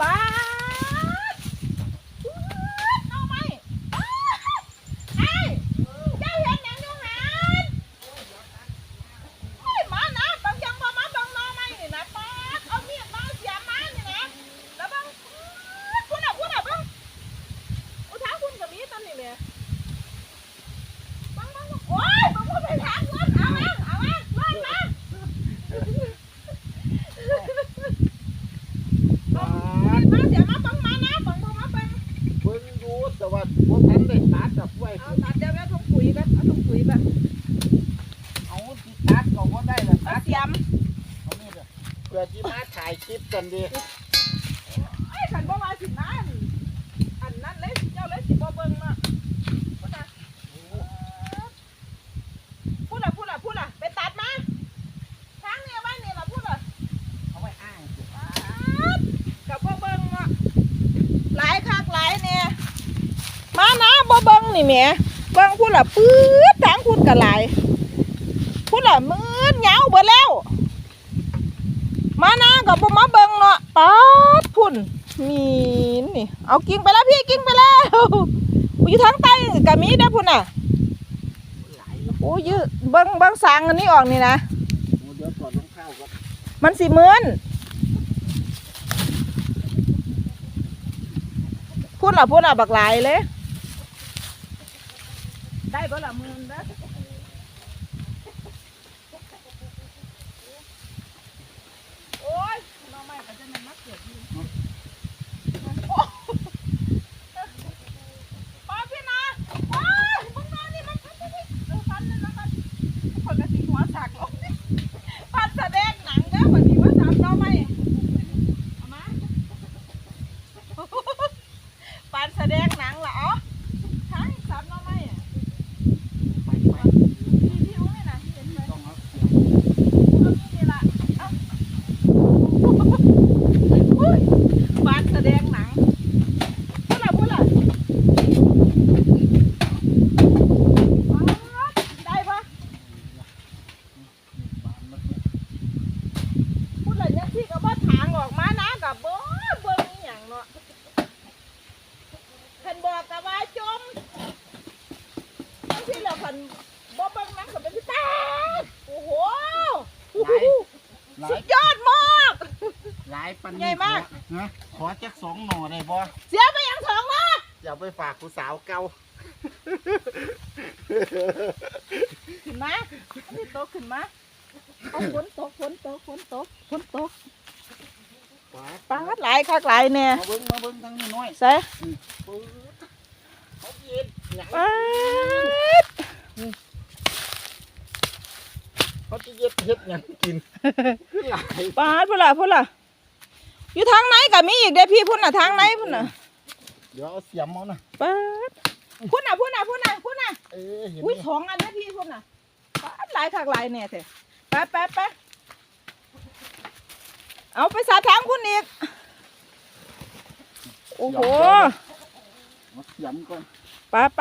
ป้าดเอาไหมไอ้เจ้าเห็นหยังอยู่หันโอ้ยมานะบางยังบ่มาบางนอไหมนี่นะป้าดเอามีดมาเสียมานี่นะแล้วบางคุณอะคุณอะบางอุทาคุณกับมีดนั่นนี่แหละบังบังบังโอ้ยบังบังไปทางคุณเอามาเอามาลอยมา ปาด มาเดี๋ยวมาบังมานะบังบังมาบัง เบิ่ง อยู่แต่ว่าบ่ทันได้ตัดกับไว้เอาตัดเดี๋ยวเอาถุงปุ๋ยกันเอาถุงปุ๋ยกันเอาตัดก็บ่ได้ละเอาตัดเสียมเพื่อเพื่อสิมาถ่ายคลิปกันดี ไอ้ยขันบ่มาสิมาอันอันนั้นเลยเจ้าเลยสิบ่เบิ่งมาพูดนะพูดละพูดละพูดละไปตัดมาทางนี้ไว้นี่ล่ะพูดละ เอาไว้อ้างสิ ตัดกับบ่เบิ่งอะหลายคักหลายเนี่ยมานะบ่เบิ่ง นี่แมเบิ่งพูดละปื๊ดทางพูดก็หลายพูดละมืดเหงาเบิดแล้ว มานะกับบ่มาเบิ่งเนาะป๊าดพุ่นมีนี่ เอากิ่งไปแล้วพี่กิ่งไปแล้วอยู่ทางใต้ก็มีได้พุ่นน่ะโอ้ยยืเบิงเบิงสางอันนี้ออกนี่นะมันสิเหมือนพูดละพูดละบักหลายเลย ได้บ่ละหมื่นเด้อโอ้ยน้องใหม่ก็จะม่นมาเกิดอยู่โอ้ป้าพี่นะว้ายมึงมานี่มันพันนี่เออพันเลยนะพันคนละสีหัวสักหรอพันแสดงหนังเด้อวันนี้ว่าสามน้องใหม่เอามา ปานแสดงหนังเหรออ๋อใช่สามน้องใหม่อะ ไปไป พี่พี่อุ้งนี่นะเห็นไหม ต้องเอาเสียง เอามีดนี่ล่ะเอ้าอุ้ยปานแสดงหนังพูดละพูดละป๊าดได้ปะ บานมาเนี่ย พูดละยังพี่ก็บ่ถางออกมานะกับบ่เบิ่งอหย่างเนาะเพิ่นบอกกับว่าจมจังซี่แล้วเพิ่นบ่เบิ่งหนังก็เป็นพี่ตาโอ้โห หลาสุยดยอดมาก หลายปันใหญ่มาก ขอนะขอจักสองหน่อได้บ่เสียไปยังสองเนาะอย่าไปฝากผู้สาวเก่าขึ้นมาอันนี้โตะขึ้นมาเอาฝนตกฝนตกฝนตกฝนตกปาดปาดหลายคักหลายแน่มาเบิ่งมาเบิ่งทางนี้หน่อยใส่ปื๊ดเขาเย็นหยังปาด เขาจะเย็ดเฮ็ดหยังกินคือหลายปาดพุ่นล่ะพุ่นล่ะอยู่ทางไหนก็มีอีกเด้อพี่พุ่นน่ะทางไหนพุ่นน่ะเดี๋ยวเอาเสียมเอานะปาดพุ่นน่ะพุ่นน่ะพุ่นน่ะพุ่นน่ะเอ้ยเห็นอุ้ยไหมสองอันนะพี่พุ่นน่ะปาดหลายคักหลายแน่แท้ไปไปไปเอาไปสาทางคุณอีกโอ้โห เอาเสียมก่อน ไปไป